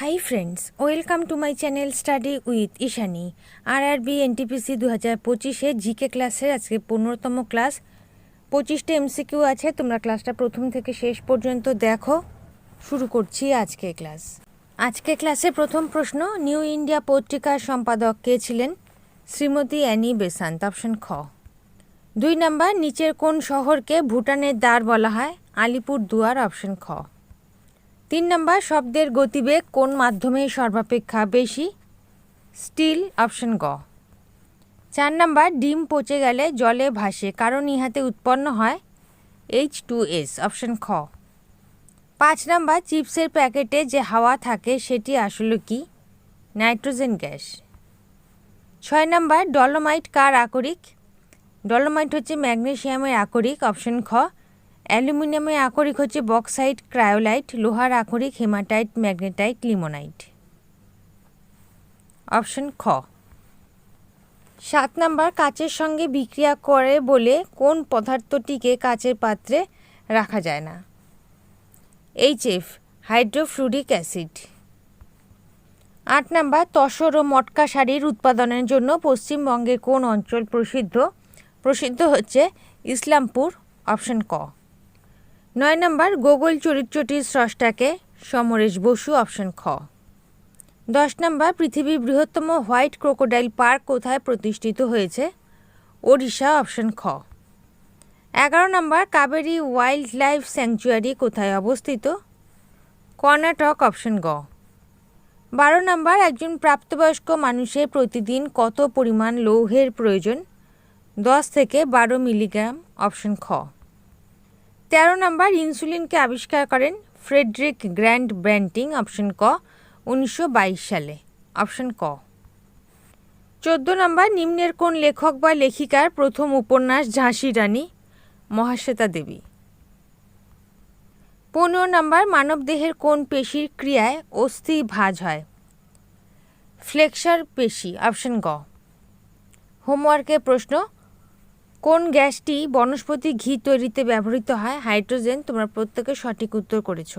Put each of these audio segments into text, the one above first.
Hi friends welcome to my channel study with Ishani R R B NTPC দু হাজার পঁচিশে GK ক্লাসের আজকে পনেরোতম ক্লাস পঁচিশটা এমসিকিউ আছে, তোমরা ক্লাসটা প্রথম থেকে শেষ পর্যন্ত দেখো। শুরু করছি আজকে ক্লাস আজকে ক্লাসে প্রথম প্রশ্ন নিউ ইন্ডিয়া পত্রিকার সম্পাদক কে ছিলেন? শ্রীমতী অ্যানি বেসান্ত অপশন খ। দুই নাম্বার, নিচের কোন শহরকে ভুটানের দ্বার বলা হয়? আলিপুর দুয়ার অপশন খ। তিন নম্বর, শব্দের গতিবেগ কোন মাধ্যমে সর্বাপেক্ষা বেশি? স্টিল, অপশন গ। চার নাম্বার, ডিম পচে গেলে জলে ভাসে, কারণ ইহাতে উৎপন্ন হয় এইচ টু এস অপশন খ। পাঁচ নাম্বার, চিপসের প্যাকেটে যে হাওয়া থাকে, সেটি আসলে কি? Nitrogen gas. ছয় নাম্বার, ডলোমাইট কার আকরিক? ডলোমাইট হচ্ছে ম্যাগনেশিয়ামের আকরিক, অপশন খ। অ্যালুমিনিয়ামের আকরিক হচ্ছে বক্সাইট, ক্রায়োলাইট, লোহার আকরিক, হেমাটাইট, ম্যাগনেটাইট, লিমোনাইট। অপশন খ। সাত নাম্বার, কাচের সঙ্গে বিক্রিয়া করে বলে কোন পদার্থটিকে কাচের পাত্রে রাখা যায় না? এইচ এফ হাইড্রোফ্লুরিক অ্যাসিড আট নাম্বার, তসর ও মটকা শাড়ির উৎপাদনের জন্য পশ্চিমবঙ্গের কোন অঞ্চল প্রসিদ্ধ? প্রসিদ্ধ হচ্ছে ইসলামপুর, অপশন ক। নয় নম্বর, গোগল চরিত্রটির স্রষ্টাকে সমরেশ বসু অপশন খ। দশ নম্বর, পৃথিবীর বৃহত্তম হোয়াইট ক্রোকোডাইল পার্ক কোথায় প্রতিষ্ঠিত হয়েছে? ওড়িশা, অপশন খ। এগারো number, Kaveri wildlife sanctuary কোথায় অবস্থিত? কর্ণাটক, অপশন গ। বারো নম্বর, একজন প্রাপ্তবয়স্ক মানুষের প্রতিদিন কত পরিমাণ লৌহের প্রয়োজন? দশ থেকে বারো মিলিগ্রাম, অপশন খ। তেরো নম্বর, ইনসুলিনকে আবিষ্কার করেন ফ্রেডরিক গ্র্যান্ড ব্র্যান্টিং, অপশন ক, উনিশশো বাইশ সালে। অপশন ক। চোদ্দ নম্বর, নিম্নের কোন লেখক বা লেখিকার প্রথম উপন্যাস ঝাঁসি রানী, মহাশ্বেতা দেবী? পনেরো নম্বর মানবদেহের কোন পেশির ক্রিয়ায় অস্থি ভাঁজ হয়? ফ্লেক্সার পেশি, অপশন গ। হোমওয়ার্কের প্রশ্ন কোন গ্যাসটি বনস্পতি ঘি তৈরিতে ব্যবহৃত হয়? হাইড্রোজেন, তোমরা প্রত্যেকে সঠিক উত্তর করেছ।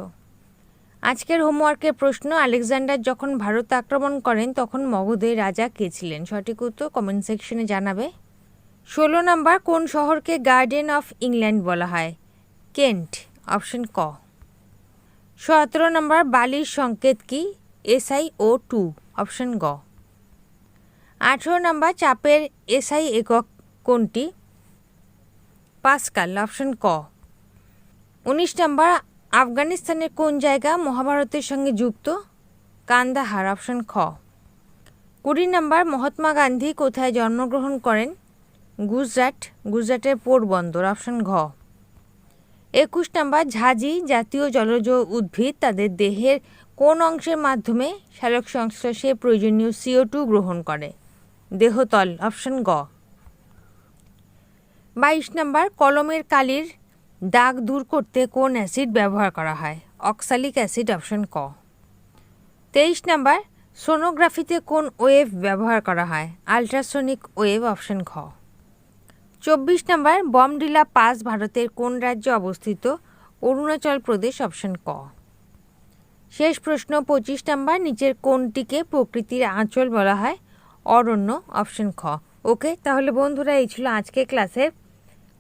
আজকের হোমওয়ার্কের প্রশ্ন, আলেকজান্ডার যখন ভারত আক্রমণ করেন, তখন মগধের রাজা কে ছিলেন? সঠিক উত্তর কমেন্ট সেকশনে জানাবে। ষোলো নম্বর, কোন শহরকে গার্ডেন অফ ইংল্যান্ড বলা হয়? কেন্ট, অপশন ক। সতেরো নম্বর, বালির সংকেত কি? এসআই ও টু, অপশন গ। আঠেরো নম্বর, চাপের এসআই একক কোনটি? পাসকাল, অপশন ক। উনিশ নম্বর, আফগানিস্তানের কোন জায়গা মহাভারতের সঙ্গে যুক্ত? কান্দাহার, অপশন খ। কুড়ি নম্বর, মহাত্মা গান্ধী কোথায় জন্মগ্রহণ করেন? গুজরাট, গুজরাটের পোরবন্দর, অপশন ঘ। একুশ নম্বর, ঝাঁঝি জাতীয় জলজ উদ্ভিদ তাদের দেহের কোন অংশের মাধ্যমে শালক সংশ্লেষে প্রয়োজনীয় সিও টু গ্রহণ করে? দেহতল, অপশন গ। বাইশ নম্বর, কলমের কালির দাগ দূর করতে কোন অ্যাসিড ব্যবহার করা হয়? অক্সালিক অ্যাসিড অপশন ক। তেইশ নাম্বার, সোনোগ্রাফিতে কোন ওয়েভ ব্যবহার করা হয়? আলট্রাসোনিক ওয়েভ অপশন খ। চব্বিশ নাম্বার, বমডিলা পাস ভারতের কোন রাজ্যে অবস্থিত? অরুণাচল প্রদেশ অপশন ক। শেষ প্রশ্ন, পঁচিশ নাম্বার, নিচের কোনটিকে প্রকৃতির আঁচল বলা হয়? অরণ্য অপশন খ। ওকে, তাহলে বন্ধুরা, এই ছিল আজকে ক্লাসের